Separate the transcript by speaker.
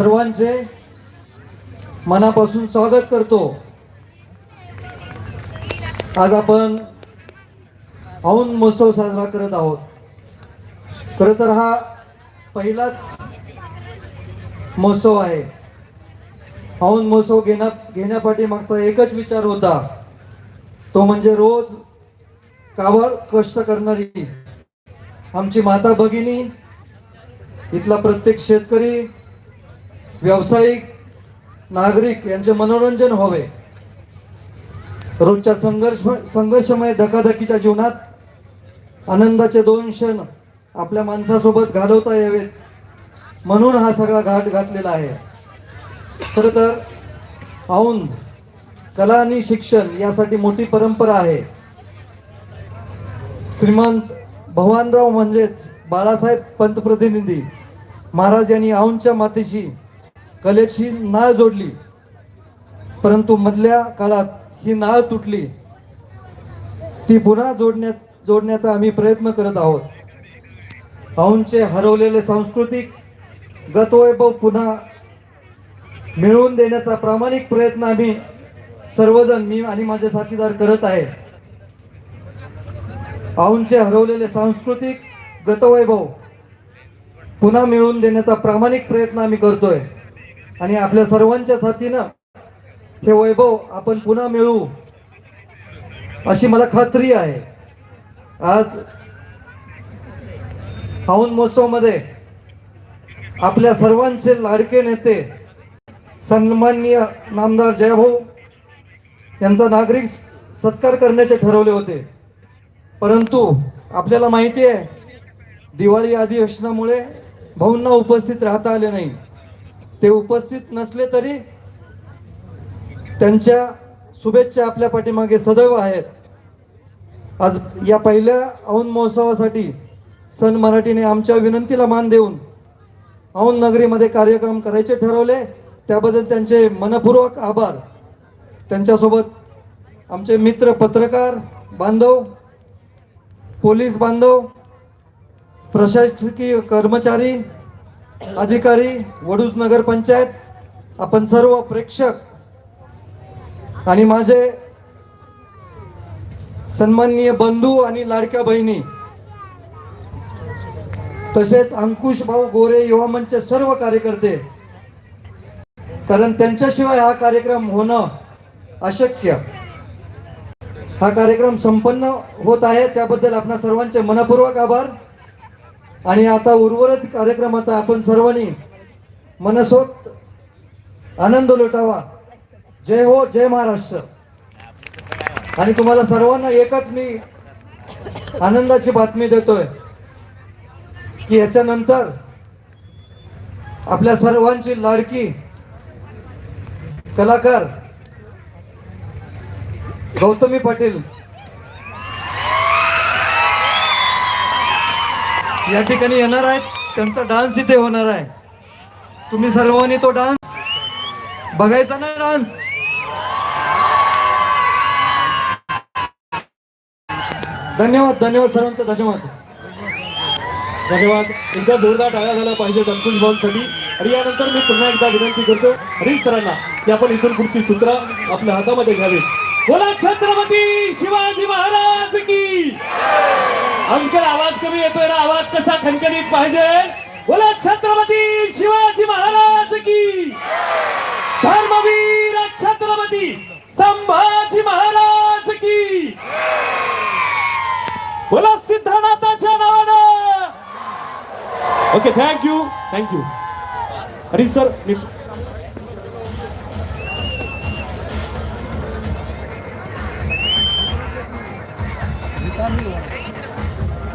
Speaker 1: सर्वांचे मनापासून स्वागत करतो. आज आपण औंध महोत्सव साजरा करत आहोत. खरं तर हा पहिलाच महोत्सव आहे. औंध महोत्सव घेण्या घेण्यापाठीमागचा एकच विचार होता. तो म्हणजे रोज कावळ कष्ट करणारी आमची माता भगिनी इथला प्रत्येक शेतकरी व्यावसायिक नागरिक यांचे मनोरंजन व्हावे. रोजच्या संघर्ष संघर्षमय धकाधकीच्या जीवनात आनंदाचे दोन क्षण आपल्या माणसासोबत घालवता यावेत. म्हणून हा सगळा घाट घातलेला आहे. खरं तर औंध कला आणि शिक्षण यासाठी मोठी परंपरा आहे. श्रीमंत भवानराव म्हणजेच बाळासाहेब पंतप्रतिनिधी महाराज यांनी औंधच्या मातेशी कलेची नाळ जोडली. परंतु मधल्या काळात ही नाळ तुटली. ती पुन्हा जोडण्या जोडण्याचा आम्ही प्रयत्न करत आहोत. औंधचे हरवलेले सांस्कृतिक गतवैभव पुन्हा मिळवून देण्याचा प्रामाणिक प्रयत्न आम्ही सर्वजण मी आणि माझे साथीदार करत आहे. औंधचे हरवलेले सांस्कृतिक गतवैभव पुन्हा मिळवून देण्याचा प्रामाणिक प्रयत्न आम्ही करतोय. आणि आपल्या सर्वांच्या साथीनं हे वैभव आपण पुन्हा मिळवू अशी मला खात्री आहे. आज औंध महोत्सवमध्ये आपल्या सर्वांचे लाडके नेते सन्माननीय नामदार जयभाऊ यांचा नागरिक सत्कार करण्याचे ठरवले होते. परंतु आपल्याला माहिती आहे दिवाळी अधिवेशनामुळे भाऊंना उपस्थित राहता आले नाही. ते उपस्थित नसले तरी त्यांच्या शुभेच्छा आपल्या पाठीमागे सदैव आहेत. आज या पहिल्या औन महोत्सवासाठी सन मराठीने आमच्या विनंतीला मान देऊन औन नगरीमध्ये कार्यक्रम करायचे ठरवले. त्याबद्दल त्यांचे मनपूर्वक आभार. त्यांच्यासोबत आमचे मित्र पत्रकार बांधव पोलीस बांधव प्रशासकीय कर्मचारी अधिकारी वडूज नगर पंचायत आपण सर्व प्रेक्षक आणि माझे सन्माननीय बंधू आणि लाडक्या बहिणी तसेच अंकुश भाऊ गोरे युवा मंच सर्व कार्यकर्ते कारण त्यांच्याशिवाय हा कार्यक्रम होणं अशक्य. हा कार्यक्रम संपन्न होत आहे त्याबद्दल आपणा सर्वांचे मनपूर्वक आभार. आणि आता उर्वरित कार्यक्रमाचा आपण सर्वांनी मनसोक्त आनंद लुटावा. जय हो जय महाराष्ट्र. आणि तुम्हाला सर्वांना एकच मी आनंदाची बातमी देतोय की याच्यानंतर आपल्या सर्वांची लाडकी कलाकार गौतमी पाटील या ठिकाणी येणार आहेत. त्यांचा डान्स इथे होणार आहे. तुम्ही सर्वांनी तो डान्स बघायचा ना डान्स? धन्यवाद धन्यवाद सर्वांचा धन्यवाद.
Speaker 2: धन्यवाद. एकदा जोरदार टाळ्या झाला पाहिजे अंकुश बॉलसाठी आणि यानंतर मी पुन्हा एकदा विनंती करतो हरीश सरांना की आपण इथून पुढची सूत्र आपल्या हातामध्ये घ्यावी. बोला छत्रपती शिवाजी महाराज की! अंकल आवाज खणखणीत पाहिजे. बोला छत्रपती शिवाजी महाराज की. धर्मवीर छत्रपती संभाजी महाराज की. बोला सिद्धनाथाच्या नावानं. Okay thank you thank you अरे सर मी